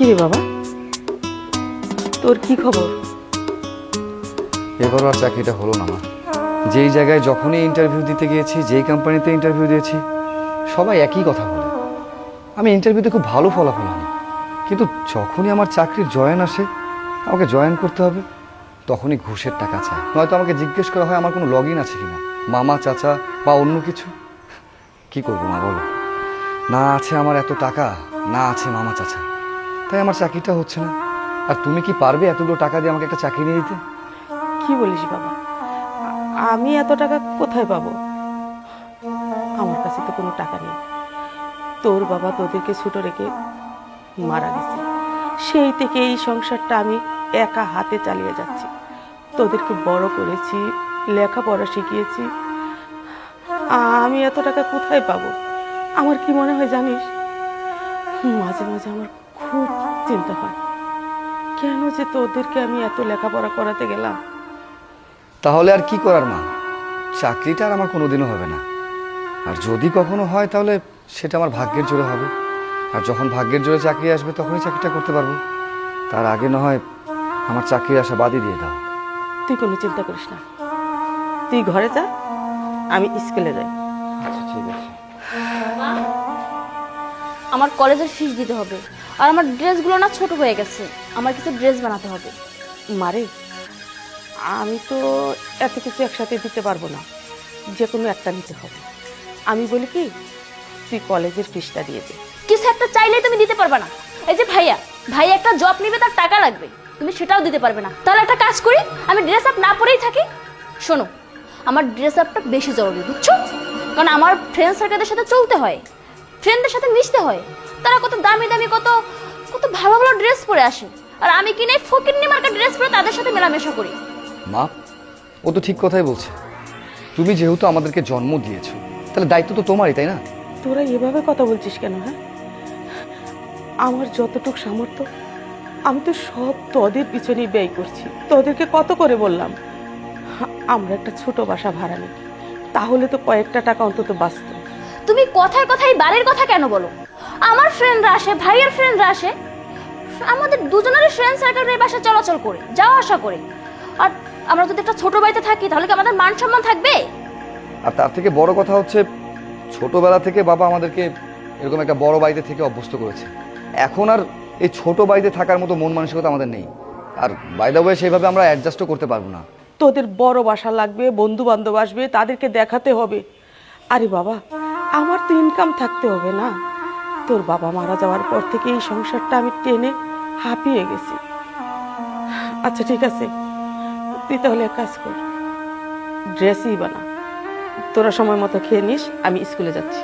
রে বাবা? তোর কি খবর? এবারও আর চাকরিটা হলো না আমার যেই জায়গায় যখনই ইন্টারভিউ দিতে গিয়েছি, যেই কোম্পানিতে ইন্টারভিউ দিয়েছি, সবাই একই কথা বলে। আমি ইন্টারভিউতে খুব ভালো ফলাফল আনি। কিন্তু যখনই আমার চাকরির জয়েন আসে, আমাকে জয়েন করতে হবে, তখনই ঘুষের টাকা চায় নয়তো আমাকে জিজ্ঞেস করা হয়, আমার কোনো লগ ইন আছে কিনা? মামা, চাচা বা অন্য কিছু? কি করব মা, বলো। না আছে আমার এত টাকা, না আছে মামা, চাচা। তাই আমার চাকরিটা হচ্ছে না। আর তুমি কি পারবে এতগুলো টাকা দিয়ে আমাকে একটা চাকরি নিয়ে দিতে? কি বলিস বাবা? আমি এত টাকা কোথায় পাবো? আমার কাছে তো কোনো টাকা নেই। তোর বাবা তোদেরকে ছোট রেখে মারা গেছে। সেই থেকে এই সংসারটা আমি একা হাতে চালিয়ে যাচ্ছি। তোদেরকে বড় করেছি, লেখাপড়া শিখিয়েছি। আমি এত টাকা কোথায় পাবো? আমার কি মনে হয় জানিস? মাঝে মাঝে আমার খুব চিন্তা হয়। কেন যে তোদেরকে আমি এত লেখাপড়া করাতে গেলাম? তাহলে আর কি করার মা? চাকরিটা আর আমার কোনোদিনও হবে না। আর যদি কখনো হয় তাহলে সেটা আমার ভাগ্যের জোরে হবে। আর যখন ভাগ্যের জোরে চাকরি আসবে তখনই চাকরিটা করতে পারব। তার আগে না হয় আমার চাকরির আশা বাদই দিয়ে দাও। তুই কোনো চিন্তা করিস না। তুই ঘরে যা আমি স্কুলে যাই। আচ্ছা ঠিক আছে। আমার কলেজের ফিস দিতে হবে। আর আমার ড্রেসগুলো না ছোট হয়ে গেছে। আমার কিছু ড্রেস বানাতে হবে। মারে আমি তো এত কিছু একসাথে দিতে পারব না। যে কোনো একটা নিতে হবে। আমি বলি কি তুই কলেজের ফিসটা দিয়ে দে। কিছু একটা চাইলেই তুমি দিতে পারবে না। এই যে ভাইয়া ভাই একটা জব নিবে তার টাকা লাগবে। তুমি সেটাও দিতে পারবে না। তাহলে একটা কাজ করি আমি ড্রেস আপ না পরেই থাকি। শোনো আমার ড্রেস আপটা বেশি জরুরি বুঝছ? কারণ আমার ফ্রেন্ড সার্কেলের সাথে চলতে হয়। ফ্রেন্ডদের সাথে মিশতে হয়। তারা কত দামি দামি কত কত ভালো ভালো ড্রেস পরে আসে। আর আমি কিনে ফকিন্নি মার্কা ড্রেস পরে তাদের সাথে মেলামেশা করি। মা ও তো ঠিক কথাই বলছে। তুমি যেহেতু আমাদেরকে জন্ম দিয়েছ তাহলে দায়িত্ব তো তোমারই তাই না? তোরা এভাবে কথা বলছিস কেন হ্যাঁ? আমার যতটুকু সামর্থ্য আমি তো সব তোদের পিছনেই ব্যয় করছি। তোদেরকে কত করে বললাম? আমরা একটা ছোট বাসা ভাড়া নিই। তাহলে তো কয়েকটা টাকা অন্তত বাঁচত। তুমি কথায় কথায় বাড়ির কথা কেন বলো? আমার ফ্রেন্ডরা আসে ভাইয়ের ফ্রেন্ডরা আসে আমাদের দুজনেরই ফ্রেন্ড সার্কেলের বাসায় চলাচল করে যাওয়া আসা করে। আর আমরা যদি একটা ছোট বাড়িতে থাকি তাহলে কি আমাদের মান সম্মান থাকবে? আর তার থেকে বড় কথা হচ্ছে ছোটবেলা থেকে বাবা আমাদেরকে এরকম একটা বড় বাড়িতে থেকে অভ্যস্ত করেছে। এখন আর এই ছোট বাড়িতে থাকার মতো মন মানসিকতা আমাদের নেই। আর বাই বাইদা ওয়ে সেইভাবে আমরা অ্যাডজাস্টও করতে পারব না। তোদের বড় বাসা লাগবে বন্ধু বান্ধব আসবে তাদেরকে দেখাতে হবে। আরে বাবা আমার তো ইনকাম থাকতে হবে না। তোর বাবা মারা যাওয়ার পর থেকে এই সংসারটা আমি টেনে হাঁপিয়ে গেছি। আচ্ছা ঠিক আছে। তুই তাহলে এক কাজ কর। ড্রেসই বানা। তোরা সময় মতো খেয়ে নিস, আমি স্কুলে যাচ্ছি।